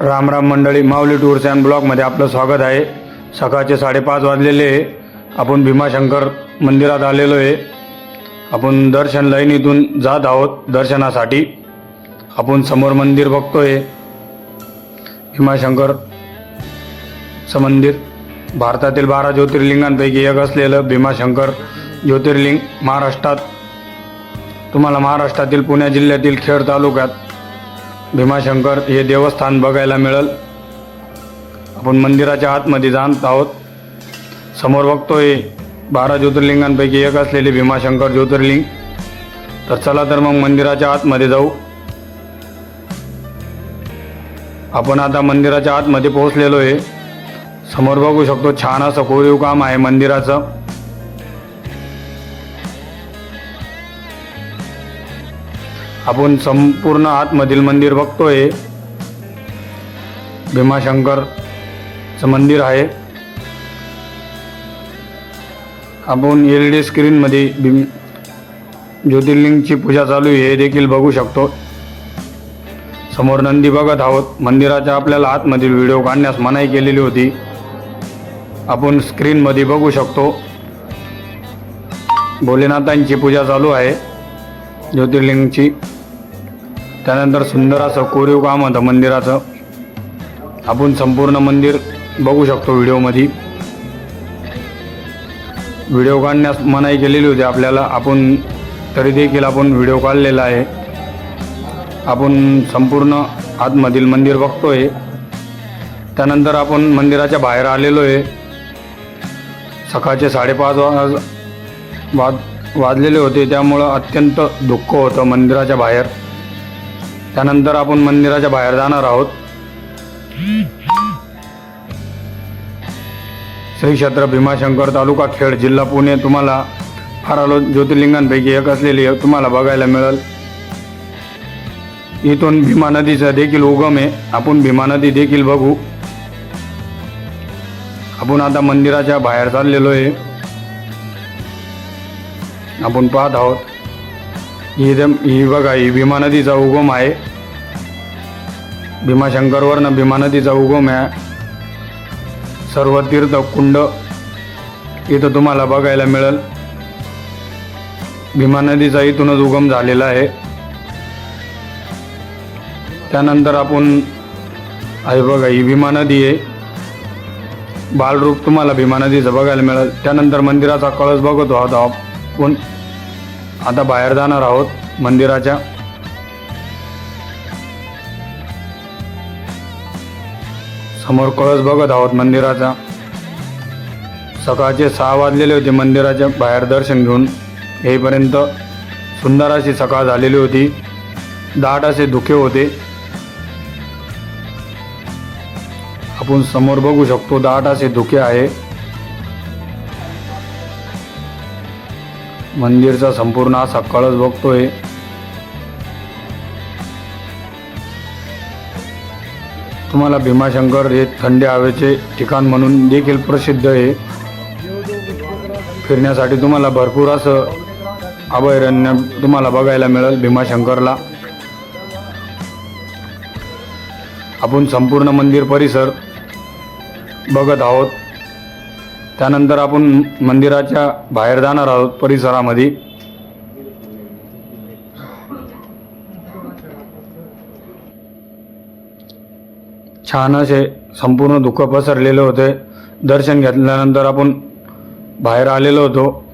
राम राम मंडळी माऊली tours and ब्लॉगमध्ये आपलं स्वागत आहे. सकाळचे साडेपाच वाजलेले आहे. आपण भीमाशंकर मंदिरात आलेलो आहे. आपण दर्शन लाईनीतून जात आहोत दर्शनासाठी. आपण समोर मंदिर बघतोय. भीमाशंकरचं मंदिर भारतातील बारा ज्योतिर्लिंगांपैकी एक असलेलं भीमाशंकर ज्योतिर्लिंग महाराष्ट्रात. तुम्हाला महाराष्ट्रातील पुणे जिल्ह्यातील खेड तालुक्यात भीमाशंकर हे देवस्थान बघायला मिळेल. आपण मंदिराच्या आतमध्ये जात आहोत. समोर बघतोय बारा ज्योतिर्लिंगांपैकी एक असलेले भीमाशंकर ज्योतिर्लिंग. तर चला तर मग मंदिराच्या आतमध्ये जाऊ. आपण आता मंदिराच्या आतमध्ये पोहोचलेलो आहे. समोर बघू शकतो छान असं कोरीव काम आहे मंदिराचं. आपण संपूर्ण आतमधील मंदिर बघतोय. भीमाशंकरचं मंदिर आहे. आपण एल डी स्क्रीनमध्ये भीम ज्योतिर्लिंगची पूजा चालू आहे हे देखील बघू शकतो. समोर नंदी बघत आहोत. मंदिराच्या आपल्याला आतमधील व्हिडिओ काढण्यास मनाई केलेली होती. आपण स्क्रीनमध्ये बघू शकतो. भोलेनाथांची पूजा चालू आहे. ज्योतिर्लिंगची. त्यानंतर सुंदर असं कोरीव काम होतं मंदिराचं. आपण संपूर्ण मंदिर बघू शकतो व्हिडिओमध्ये. व्हिडिओ काढण्यास मनाई केलेली होती आपल्याला. आपण तरी देखील आपण व्हिडिओ काढलेला आहे. आपण संपूर्ण आतमधील मंदिर बघतो आहे त्यानंतर आपण मंदिराच्या बाहेर आलेलो आहे. सकाळचे साडेपाच वाज वाज वाजलेले होते त्यामुळं अत्यंत दुःख होतं मंदिराच्या बाहेर. त्यानंतर आपण मंदिराच्या बाहेर जाणार आहोत. श्री क्षेत्र भीमाशंकर तालुका खेड जिल्हा पुणे तुम्हाला फार आलो ज्योतिर्लिंगांपैकी एक असलेली तुम्हाला बघायला मिळेल. इथून भीमा नदीचा देखील उगम आहे. आपण भीमा नदी देखील बघू. आपण आता मंदिराच्या बाहेर चाललेलो आहे. आपण पाहत आहोत. ही दम ही बघा ही भीमा नदीचा उगम आहे. भीमाशंकरवरनं भीमा नदीचा उगम आहे. सर्व तीर्थ कुंड इथं तुम्हाला बघायला मिळेल. भीमा नदीचा इथूनच उगम झालेला आहे. त्यानंतर आपण आहे बघा ही भीमा नदी आहे. बालरूप तुम्हाला भीमा नदीचं बघायला मिळेल. त्यानंतर मंदिराचा कळस बघतो आहोत आपण आता बाहेर जाणार आहोत मंदिराच्या. समोर कळस बघत आहोत मंदिराचा. सकाळचे सहा वाजलेले होते मंदिराच्या बाहेर दर्शन घेऊन. येईपर्यंत सुंदर अशी सकाळ झालेली होती. दाट असे धुके होते. आपण समोर बघू शकतो दाट असे धुके आहे. मंदिरचा संपूर्ण असा कळस बघतोय. तुम्हाला भीमाशंकर हे थंड हवेचे ठिकाण म्हणून देखील प्रसिद्ध आहे. फिरण्यासाठी तुम्हाला भरपूर असं अभयारण्य तुम्हाला बघायला मिळेल भीमाशंकरला. आपण संपूर्ण मंदिर परिसर बघत आहोत. त्यानंतर आपण मंदिराच्या बाहेर जाणार आहोत परिसरामध्ये. छान असे संपूर्ण दुःख पसरलेले होते. दर्शन घेतल्यानंतर आपण बाहेर आलेलो होतो.